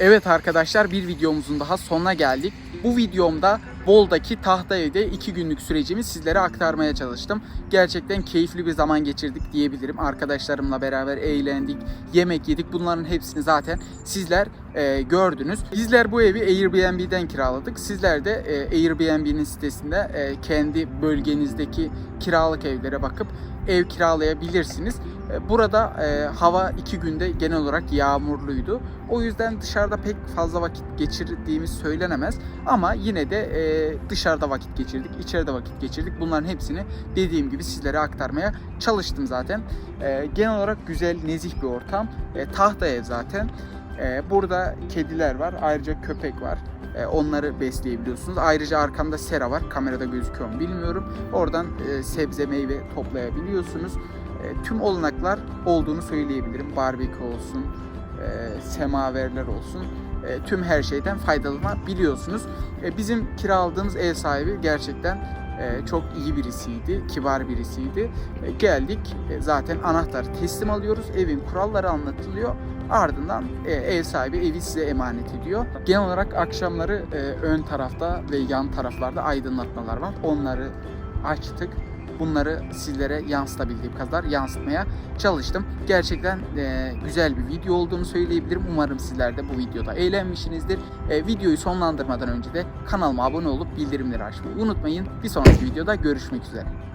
Evet arkadaşlar bir videomuzun daha sonuna geldik. Bu videomda Bol'daki tahta evde 2 günlük sürecimi sizlere aktarmaya çalıştım. Gerçekten keyifli bir zaman geçirdik diyebilirim. Arkadaşlarımla beraber eğlendik, yemek yedik. Bunların hepsini zaten sizler e, gördünüz. Bizler bu evi Airbnb'den kiraladık. Sizler de e, Airbnb'nin sitesinde e, kendi bölgenizdeki kiralık evlere bakıp ev kiralayabilirsiniz. E, Burada e, hava iki günde genel olarak yağmurluydu. O yüzden dışarıda pek fazla vakit geçirdiğimiz söylenemez. Ama yine de e, dışarıda vakit geçirdik, içeride vakit geçirdik. Bunların hepsini dediğim gibi sizlere aktarmaya çalıştım zaten. E, genel olarak güzel, nezih bir ortam. E, tahta ev zaten. E, burada kediler var, ayrıca köpek var. E, onları besleyebiliyorsunuz. Ayrıca arkamda sera var. Kamerada gözüküyor mu bilmiyorum. Oradan e, sebze meyve toplayabiliyorsunuz. E, tüm olanaklar olduğunu söyleyebilirim. Barbekü olsun, e, semaverler olsun. E, tüm her şeyden faydalanabiliyorsunuz. E, bizim kiraladığımız ev sahibi gerçekten e, çok iyi birisiydi, kibar birisiydi. E, geldik, e, zaten anahtarı teslim alıyoruz, evin kuralları anlatılıyor. Ardından e, ev sahibi evi size emanet ediyor. Genel olarak akşamları e, ön tarafta ve yan taraflarda aydınlatmalar var. Onları açtık. Bunları sizlere yansıtabildiğim kadar yansıtmaya çalıştım. Gerçekten e, güzel bir video olduğunu söyleyebilirim. Umarım sizler de bu videoda eğlenmişsinizdir. E, videoyu sonlandırmadan önce de kanalıma abone olup bildirimleri açmayı unutmayın. Bir sonraki videoda görüşmek üzere.